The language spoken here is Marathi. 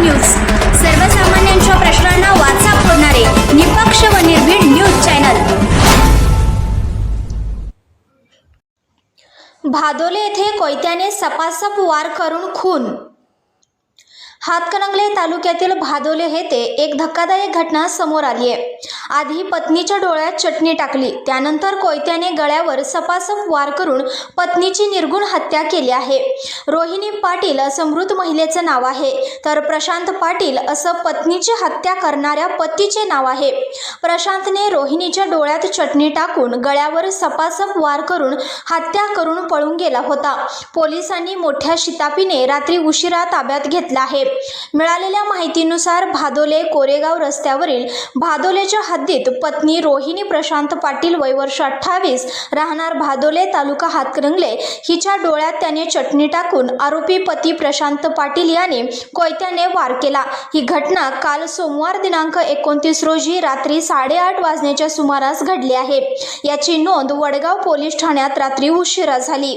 न्यूज सर्वसामान्यांच्या प्रश्नांना वाचा फोडणारे निपक्ष व निर्भीड न्यूज चॅनल. भादोले येथे कोयत्याने सपासप वार करून खून हातकणंगले तालुक्यातील भादोले येथे एक धक्कादायक घटना समोर आली आहे. आधी पत्नीच्या डोळ्यात चटणी टाकली त्यानंतर कोयत्याने गळ्यावर सपासप वार करून पत्नीची निर्गुण हत्या केली आहे. रोहिणी पाटील असं मृत महिलेचं नाव आहे. तर प्रशांत पाटील असं पत्नीची हत्या करणाऱ्या पतीचे नाव आहे. प्रशांतने रोहिणीच्या डोळ्यात चटणी टाकून गळ्यावर सपासप वार करून हत्या करून पळून गेला होता. पोलिसांनी मोठ्या शितापीने रात्री उशिरा ताब्यात घेतला आहे. मिळालेल्या माहितीनुसार भादोले कोरेगाव रस्त्यावरील भादोलेच्या हद्दीत पत्नी रोहिणी प्रशांत पाटील वय वर्ष अठ्ठावीस राहणार भादोले तालुका हातकरंगले हिच्या डोळ्यात त्याने चटणी टाकून आरोपी पती प्रशांत पाटील याने कोयत्याने वार केला. ही घटना काल सोमवार दिनांक एकोणतीस रोजी रात्री साडेआठ वाजण्याच्या सुमारास घडली आहे. याची नोंद वडगाव पोलीस ठाण्यात रात्री उशिरा झाली.